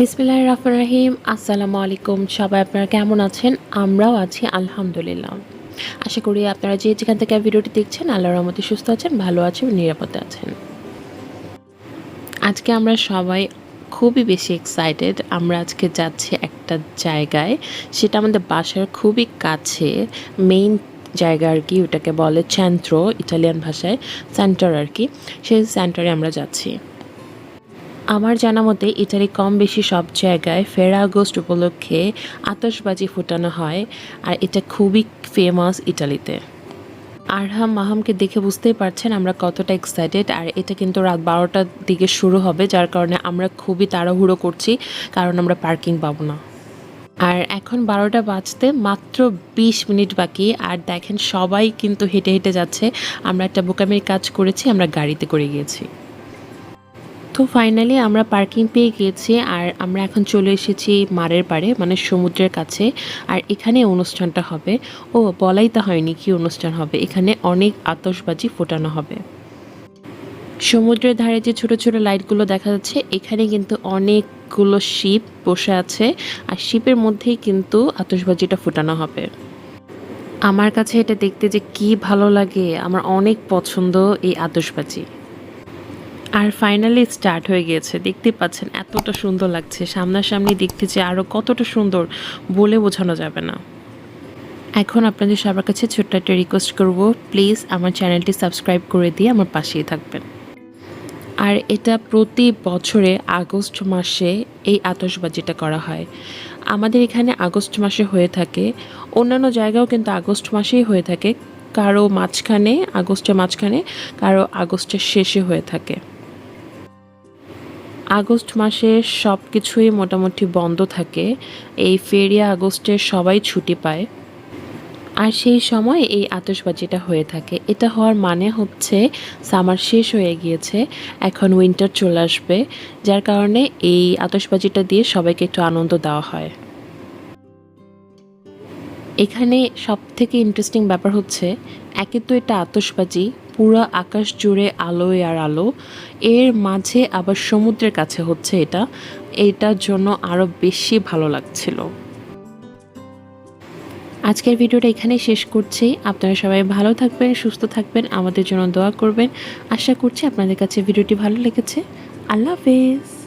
বিসমিল্লাহ রহমান রাহিম। আসসালামু আলাইকুম। সবাই আপনারা কেমন আছেন? আমরাও আছি, আলহামদুলিল্লাহ। আশা করি আপনারা যে যেখান থেকে ভিডিওটি দেখছেন, আল্লাহর রহমতে সুস্থ আছেন, ভালো আছেন, নিরাপদে আছেন। আজকে আমরা সবাই খুবই বেশি এক্সাইটেড আমরা আজকে যাচ্ছি একটা জায়গায়। সেটা আমাদের বাসার খুবই কাছে মেইন জায়গা আর কি, ওটাকে বলে চ্যান্ত্র ইটালিয়ান ভাষায়। সেন্টার আর কি। সেই সেন্টারে আমরা যাচ্ছি। আমার জানা মতে ইটালি কম বেশি সব জায়গায় ফেরা আগস্ট উপলক্ষে আতশবাজি ফোটানো হয়, আর এটা খুবই ফেমাস ইটালিতে আরহাম মাহামকে দেখে বুঝতেই পারছেন আমরা কতটা এক্সাইটেড আর এটা কিন্তু রাত বারোটার দিকে শুরু হবে, যার কারণে আমরা খুবই তাড়াহুড়ো করছি, কারণ আমরা পার্কিং পাবো না। আর এখন বারোটা বাজতে মাত্র বিশ মিনিট বাকি, আর দেখেন সবাই কিন্তু হেঁটে হেঁটে যাচ্ছে। আমরা একটা বোকামির কাজ করেছি, আমরা গাড়িতে করে গিয়েছি। তো ফাইনালি আমরা পার্কিং পেয়ে গিয়েছি আর আমরা এখন চলে এসেছি মারের পাড়ে মানে সমুদ্রের কাছে। আর এখানে অনুষ্ঠানটা হবে। ও, বলাই তো হয়নি কি অনুষ্ঠান হবে। এখানে অনেক আতসবাজি ফোটানো হবে। সমুদ্রের ধারে যে ছোট ছোট লাইটগুলো দেখা যাচ্ছে, এখানে কিন্তু অনেকগুলো শিপ বসে আছে। আর শিপের মধ্যেই কিন্তু আতসবাজিটা ফোটানো হবে। আমার কাছে এটা দেখতে যে কি ভালো লাগে। আমার অনেক পছন্দ এই আতশবাজি। আর ফাইনালি স্টার্ট হয়ে গিয়েছে। দেখতে পাচ্ছেন, এতটা সুন্দর লাগছে। সামনাসামনি দেখতে যে আরও কতটা সুন্দর বলে বোঝানো যাবে না। এখন আপনাদের সবার কাছে ছোট্ট একটা রিকোয়েস্ট করব প্লিজ আমার চ্যানেলটি সাবস্ক্রাইব করে দিয়ে আমার পাশেই থাকবেন। আর এটা প্রতি বছরে আগস্ট মাসে এই আতশবাজিটা করা হয়। আমাদের এখানে আগস্ট মাসে হয়ে থাকে। অন্যান্য জায়গাও কিন্তু আগস্ট মাসেই হয়ে থাকে। কারও মাঝখানে, আগস্টের মাঝখানে, কারও আগস্টের শেষে হয়ে থাকে। আগস্ট মাসে সব কিছুই মোটামুটি বন্ধ থাকে। এই ফেরিয়া আগস্টে সবাই ছুটি পায়। আর সেই সময় এই আতসবাজিটা হয়ে থাকে। এটা হওয়ার মানে হচ্ছে সামার শেষ হয়ে গিয়েছে। এখন উইন্টার চলে আসবে, যার কারণে এই আতসবাজিটা দিয়ে সবাইকে একটু আনন্দ দেওয়া হয়। এখানে সব থেকে ইন্টারেস্টিং ব্যাপার হচ্ছে, একে তো এটা আতসবাজি পুরো আকাশ জুড়ে আলোয় আর আলো, এর মাঝে আবার সমুদ্রের কাছে হচ্ছে এটা, এটার জন্য আরও বেশি ভালো লাগছিল। আজকের ভিডিওটা এখানেই শেষ করছি, আপনারা সবাই ভালো থাকবেন, সুস্থ থাকবেন, আমাদের জন্য দোয়া করবেন, আশা করছি আপনাদের কাছে ভিডিওটি ভালো লেগেছে, আল্লাহ হাফেজ।